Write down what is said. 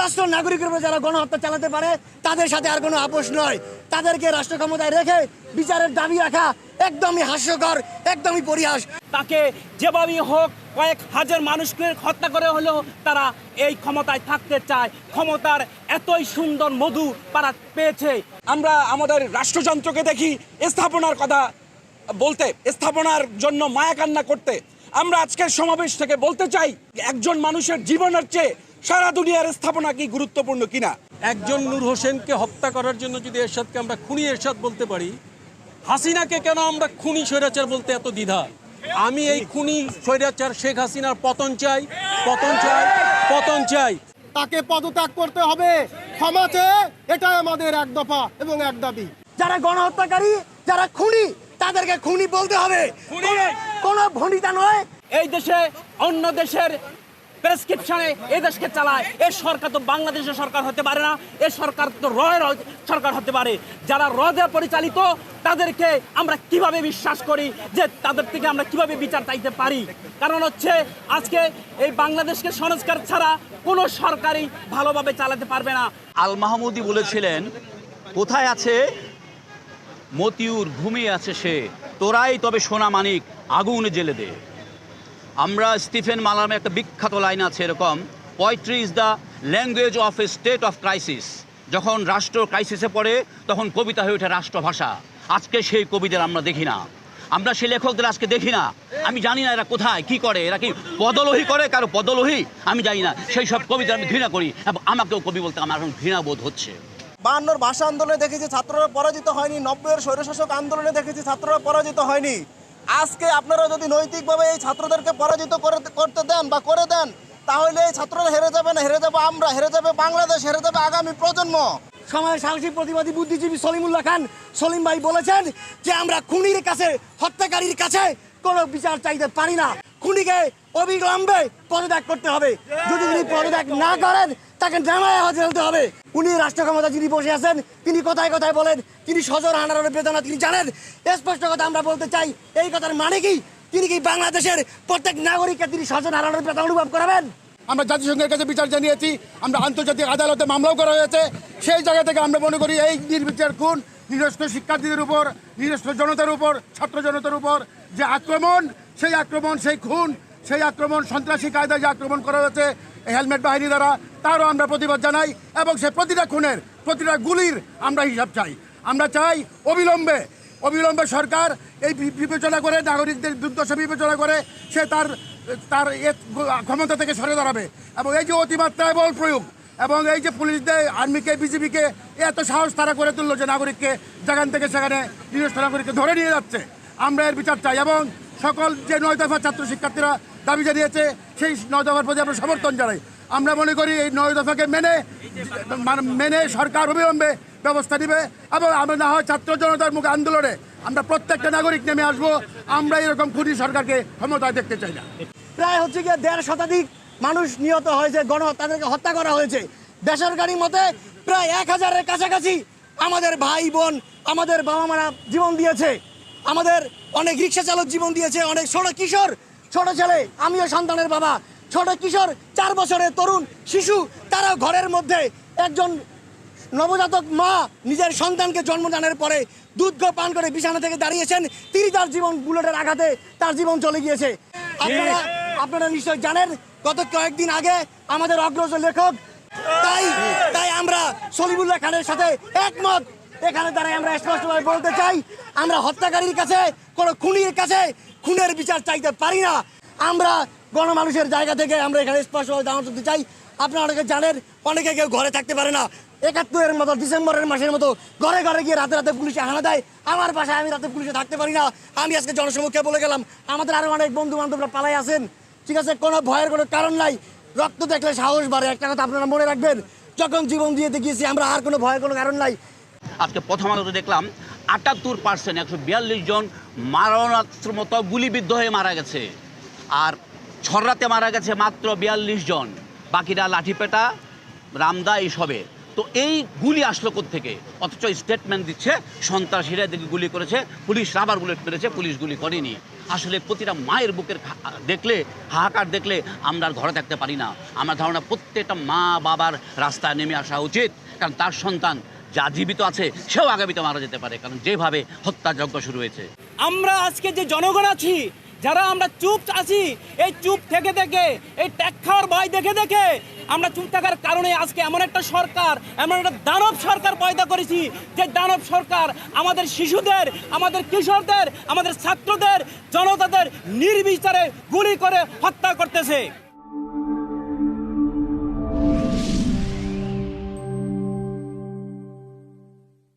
নিরস্ত্র নাগরিকের উপর যারা গণহত্যা চালাতে পারে, তাদের সাথে আর কোনো আপোষ নয়। তাদেরকে রাষ্ট্র ক্ষমতায় রেখে বিচারের দাবি রাখা একদমই হাস্যকর, একদমই পরিহাস। তাকে যেভাবেই হোক কয়েক হাজার মানুষকে হত্যা করে হলেও তারা এই ক্ষমতায় থাকতে চায়। ক্ষমতার এতই সুন্দর মধু তারা পেয়েছে। আমরা আমাদের রাষ্ট্রযন্ত্রকে দেখি স্থাপনার কথা বলতে, স্থাপনার জন্য মায়াকান্না করতে। আমরা আজকের সমাবেশ থেকে বলতে চাই, একজন মানুষের জীবনের চেয়ে সারা দুনিয়ার স্থাপনা কি গুরুত্বপূর্ণ কিনা? একজন নূর হোসেনকে হত্যা করার জন্য যদি এরশাদকে আমরা খুনি এরশাদ বলতে পারি হাসিনাকে কেন আমরা খুনি স্বৈরাচার বলতে এত দ্বিধা? আমি এই খুনি স্বৈরাচার শেখ হাসিনার পতন চাই পতন চাই পতন চাই। তাকে পদত্যাগ করতে হবে ক্ষমা চেয়ে এটাই আমাদের এক দফা এবং এক দাবি। যারা গণহত্যাকারী যারা খুনি তাদেরকে খুনি বলতে হবে। কোনো- কোনো ভনিতা নয়। এই দেশে অন্য দেশের প্রেসক্রিপশনে এই দেশকে চালায়। এই সরকার তো বাংলাদেশের সরকার হতে পারে না এই সরকার তো রয়ের সরকার হতে পারে। যারা রদে পরিচালিত, তাদেরকে আমরা কীভাবে বিশ্বাস করি যে তাদের থেকে আমরা কীভাবে বিচার চাইতে পারি? কারণ হচ্ছে আজকে এই বাংলাদেশকে সংস্কার ছাড়া কোনো সরকারই ভালোভাবে চালাতে পারবে না। আল মাহমুদি বলেছিলেন, কোথায় আছে? মতিউর ঘুমিয়ে আছে সে। তোরাই তবে সোনা মানিক, আগুন জেলে দে। আমরা স্টিফেন মালামের একটা বিখ্যাত লাইন আছে এরকম poetry is the language of a state of crisis যখন রাষ্ট্র ক্রাইসিসে পড়ে, তখন কবিতা হয়ে ওঠে রাষ্ট্রভাষা। আজকে সেই কবিদের আমরা দেখি না। আমরা সেই লেখকদের আজকে দেখি না। আমি জানি না এরা কোথায়, কি করে, এরা কি পদলোহী করে, কারও পদলোহী? আমি জানি না। সেই সব কবিতা আমি ঘৃণা করি। এবং আমাকেও কবি বলতে আমার এখন ঘৃণা বোধ হচ্ছে। বায়ান্নর ভাষা আন্দোলনে দেখেছি ছাত্ররা পরাজিত হয়নি, নব্বইয়ের স্বৈরশাসক আন্দোলনে দেখেছি ছাত্ররা পরাজিত হয়নি। আজকে আপনারা যদি নৈতিকভাবে এই ছাত্রদেরকে পরাজিত করে- করতে দেন বা করে দেন, তাহলে এই ছাত্ররা হেরে যাবে না, হেরে যাবে আমরা, হেরে যাবে বাংলাদেশ, হেরে যাবে আগামী প্রজন্ম। সময় সাহসী, প্রতিবাদী, বুদ্ধিজীবী সলিমুল্লাহ খান, সলিম ভাই বলেছেন যে আমরা খুনির কাছে, হত্যাকারীর কাছে কোনো বিচার চাইতে পারি না। খুনিকে অবিলম্বে পদত্যাগ করতে হবে। যদি তিনি পদত্যাগ না করেন, তাকে জানায় হাজির হতে হবে। উনি রাষ্ট্র ক্ষমতা যিনি বসে আছেন, তিনি কথায় কথায় বলেন, তিনি সজর হানারের বেদনা তিনি জানেন। স্পষ্ট কথা আমরা বলতে চাই, এই কথার মানে কি? তিনি কি বাংলাদেশের প্রত্যেক নাগরিককে তিনি সজর হারানোর বেদনা অনুভব করাবেন? আমরা জাতিসংঘের কাছে বিচার জানিয়েছি, আমরা আন্তর্জাতিক আদালতে মামলাও করা হয়েছে। সেই জায়গা থেকে আমরা মনে করি, এই নির্বিচার খুন নিরস্ত্র শিক্ষার্থীদের উপর, নিরস্ত্র জনতার উপর, ছাত্র জনতার উপর যে আক্রমণ সেই আক্রমণ, সেই খুন, সেই আক্রমণ, সন্ত্রাসী কায়দায় যে আক্রমণ করা হয়েছে হেলমেট বাহিনী দ্বারা, তারও আমরা প্রতিবাদ জানাই এবং সে প্রতিটা খুনের, প্রতিটা গুলির আমরা হিসাব চাই। আমরা চাই অবিলম্বে অবিলম্বে সরকার এই বিবেচনা করে, নাগরিকদের দুর্দশা বিবেচনা করে, সে তার তার ক্ষমতা থেকে সরে দাঁড়াবে। এবং এই যে অতিমাত্রায় বল প্রয়োগ এবং এই যে পুলিশদের, আর্মিকে বিজেপিকে এত সাহস তারা করে তুললো যে নাগরিককে যেখান থেকে সেখানে নিজস্ব নাগরিককে ধরে নিয়ে যাচ্ছে, আমরা এর বিচার চাই এবং সকল যে নয় দফা ছাত্র শিক্ষার্থীরা দাবি জানিয়েছে, সেই নয় দফার প্রতি আমরা সমর্থন জানাই। আমরা মনে করি এই নয় দফাকে মেনে মানে মেনে সরকার অবিলম্বে ব্যবস্থা নিবে এবং আমরা না হয় ছাত্র জনতার মুখে আন্দোলনে আমরা প্রত্যেকটা নাগরিক নেমে আসব। আমরা এরকম খুনি সরকারকে ক্ষমতায় দেখতে চাই না। প্রায় হচ্ছে গিয়ে দেড় শতাধিক মানুষ নিহত হয়েছে গণ তাদেরকে হত্যা করা হয়েছে। বেসরকারি মতে প্রায় এক হাজারের কাছাকাছি আমাদের ভাই বোন, আমাদের বাবা মারা জীবন দিয়েছে। আমাদের অনেক রিক্সা চালক জীবন দিয়েছে অনেক ছোট কিশোর ছোট ছেলে আমিও সন্তানের বাবা। ছোট কিশোর চার বছরের তরুণ শিশু তারা ঘরের মধ্যে একজন নবজাতক মা নিজের সন্তানকে জন্মদানের পরে দুধ পান করে বিছানা থেকে দাঁড়িয়েছেন। তিনি তার জীবন বুলেটের আঘাতে তার জীবন চলে গিয়েছে। আপনারা আপনারা নিশ্চয় জানেন গত কয়েকদিন আগে আমাদের অগ্রজ লেখক তাই তাই আমরা সলিমুল্লাহ খানের সাথে একমত। এখানে দাঁড়াই আমরা স্পষ্টভাবে বলতে চাই, আমরা হত্যাকারীর কাছে, কোনো খুনির কাছে খুনের বিচার চাইতে পারি না। আমরা গণমানুষের জায়গা থেকে আমরা এখানে স্পষ্টভাবে দাঁড়াতে করতে চাই। আপনারা অনেকে জানেন, অনেকে কেউ ঘরে থাকতে পারে না। একাত্তরের মতো ডিসেম্বরের মাসের মতো ঘরে ঘরে গিয়ে রাতে রাতে পুলিশে হানা দেয়। আমার বাসায় আমি রাতে পুলিশে থাকতে পারি না। আমি আজকে জনসমক্ষে বলে গেলাম, আমাদের আরও অনেক বন্ধু বান্ধবরা পালাই আছেন। ঠিক আছে, কোনো ভয়ের কোনো কারণ নাই। রক্ত দেখলে সাহস বাড়ে। একটা কথা আপনারা মনে রাখবেন, যখন জীবন দিয়ে দেখিয়েছি, আমরা আর কোনো ভয়ের কোনো কারণ নাই। আজকে প্রথম আলোতে দেখলাম আটাত্তর পার্সেন্ট একশো বিয়াল্লিশ জন মারণাস্ত্র মতো গুলিবিদ্ধ হয়ে মারা গেছে। আর ছড়রাতে মারা গেছে মাত্র বিয়াল্লিশ জন। বাকিরা লাঠিপেটা, রামদা, এইসবে। তো এই গুলি আসলো থেকে অথচ স্টেটমেন্ট দিচ্ছে, সন্ত্রাসীরা এদিকে গুলি করেছে, পুলিশ রাবার বুলেট মেরেছে, পুলিশ গুলি করেনি। আসলে প্রতিটা মায়ের বুকের দেখলে, হাহাকার দেখলে আমরা ঘরে থাকতে পারি না। আমার ধারণা প্রত্যেকটা মা বাবার রাস্তায় নেমে আসা উচিত, কারণ তার সন্তান যা জীবিত আছে, সেও আগামীতে মারা যেতে পারে, কারণ যেভাবে হত্যাযজ্ঞ শুরু হয়েছে। আমরা আজকে যে জনগণ আছি, যারা আমরা চুপ আছি, এই চুপ থেকে থেকে এই ট্যাগ খাওয়ার ভয় দেখে দেখে, আমরা চুপ থাকার কারণে আজকে এমন একটা সরকার, এমন একটা দানব সরকার পয়দা করেছি, যে দানব সরকার আমাদের শিশুদের, আমাদের কিশোরদের, আমাদের ছাত্রদের, জনতাদের নির্বিচারে গুলি করে হত্যা করতেছে।